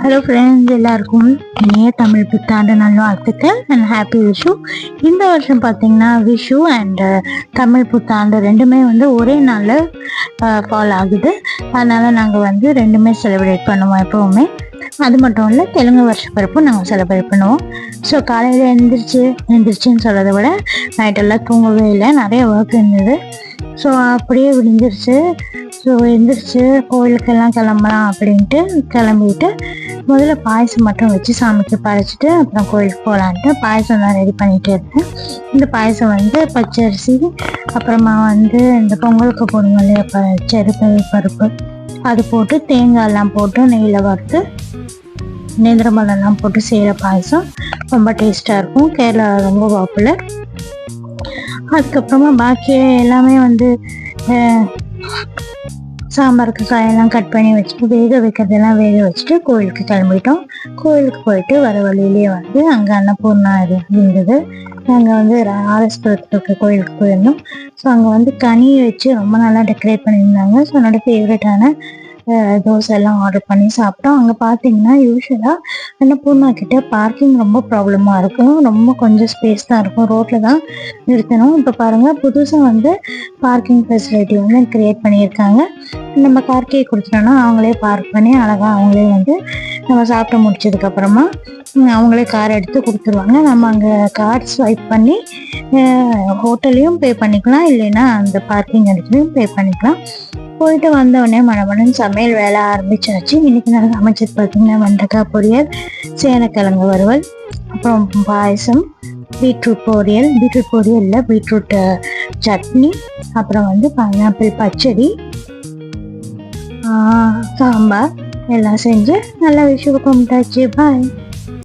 Hello friends எல்லாருக்கும் இனிய தமிழ் புத்தாண்டு நல்வாழ்த்துக்கள். அண்ட் ஹாப்பி விஷு இந்த வருஷம் பார்த்தீங்கன்னா விஷு அண்ட் uh, தமிழ் புத்தாண்டு ரெண்டுமே வந்து ஒரே நாளில் ஃபால் uh, ஆகுது. அதனால் நாங்கள் வந்து ரெண்டுமே செலிப்ரேட் பண்ணுவோம் எப்போவுமே. அது மட்டும் இல்லை தெலுங்கு வருஷ பிறப்பும் நாங்கள் செலிப்ரேட் பண்ணுவோம். ஸோ காலையில் எழுந்திரிச்சு எழுந்திரிச்சின்னு சொல்கிறத விட நைட்டெல்லாம் தூங்கவே இல்லை. நிறைய ஒர்க் இருந்தது. ஸோ அப்படியே விடிஞ்சிருச்சு. ஸோ எந்திரிச்சு கோயிலுக்கெல்லாம் கிளம்பலாம் அப்படின்ட்டு கிளம்பிட்டு முதல்ல பாயசம் மட்டும் வச்சு சாமிக்கு படைச்சிட்டு அப்புறம் கோயிலுக்கு போகலான்ட்டு பாயசம் தான் ரெடி பண்ணிட்டு இருந்தேன் இந்த பாயசம் வந்து பச்சரிசி அப்புறமா வந்து இந்த பொங்கலுக்கு போடுவோம் இல்லையா பச்சரிசி பருப்பு. அது போட்டு தேங்காயெல்லாம் போட்டு நெய்யில் வறுத்து நேந்திரமலம்லாம் போட்டு செய்கிற பாயசம். ரொம்ப டேஸ்ட்டாக இருக்கும். கேரளா ரொம்ப பாப்புலர் அதுக்கப்புறமா பாக்கி எல்லாமே வந்து சாம்பாருக்கு காயெல்லாம் கட் பண்ணி வச்சுட்டு வேக வைக்கிறதெல்லாம் வேக வச்சுட்டு கோயிலுக்கு கிளம்பிட்டோம். கோயிலுக்கு போயிட்டு வர வழியிலேயே வந்து அங்கே அன்னபூர்ணா இரு- இருந்தது. நாங்கள் வந்து ஆர்எஸ்புரத்தில் இருக்க கோயிலுக்கு போயிருந்தோம். ஸோ அங்கே வந்து கனி வச்சு ரொம்ப நல்லா டெக்கரேட் பண்ணியிருந்தாங்க. ஸோ என்னோட ஃபேவரட்டான தோசை எல்லாம் ஆர்டர் பண்ணி சாப்பிட்டோம். அங்கே பார்த்தீங்கன்னா யூஸ்வலாக அன்னபூர்ணா கிட்ட பார்க்கிங் ரொம்ப ப்ராப்ளமாக இருக்கும். ரொம்ப கொஞ்சம் ஸ்பேஸ் தான் இருக்கும். ரோட்டில் தான் நிறுத்தணும். இப்போ பாருங்கள் புதுசாக வந்து பார்க்கிங் ஃபெசிலிட்டி வந்து கிரியேட் பண்ணியிருக்காங்க. நம்ம கார் கே கொடுத்துட்டோம்னா அவங்களே பார்க் பண்ணி அழகாக அவங்களே வந்து நம்ம சாப்பிட்டு முடிச்சதுக்கப்புறமா அவங்களே கார் எடுத்து கொடுத்துருவாங்க. நம்ம அங்கே கார் ஸ்வைப் பண்ணி ஹோட்டல்லையும் பே பண்ணிக்கலாம். இல்லைன்னா அந்த பார்க்கிங் இடத்துலையும் பே பண்ணிக்கலாம். போயிட்டு வந்த மணமணன் சமையல் வேலை ஆரம்பிச்சாச்சு. இன்னைக்கு நான் அமைச்சது பார்த்தீங்கன்னா வெண்டைக்காய் பொரியல் சேனக்கிழங்கு வறுவல் அப்புறம் பாயசம் பீட்ரூட் பொரியல். பீட்ரூட் பொரியலில் பீட்ரூட் சட்னி அப்புறம் வந்து பைனாப்பிள் பச்சடி சாம்பார். எல்லாம் செஞ்சு நல்லா விஷயம் கும்பிட்டாச்சு. பாய்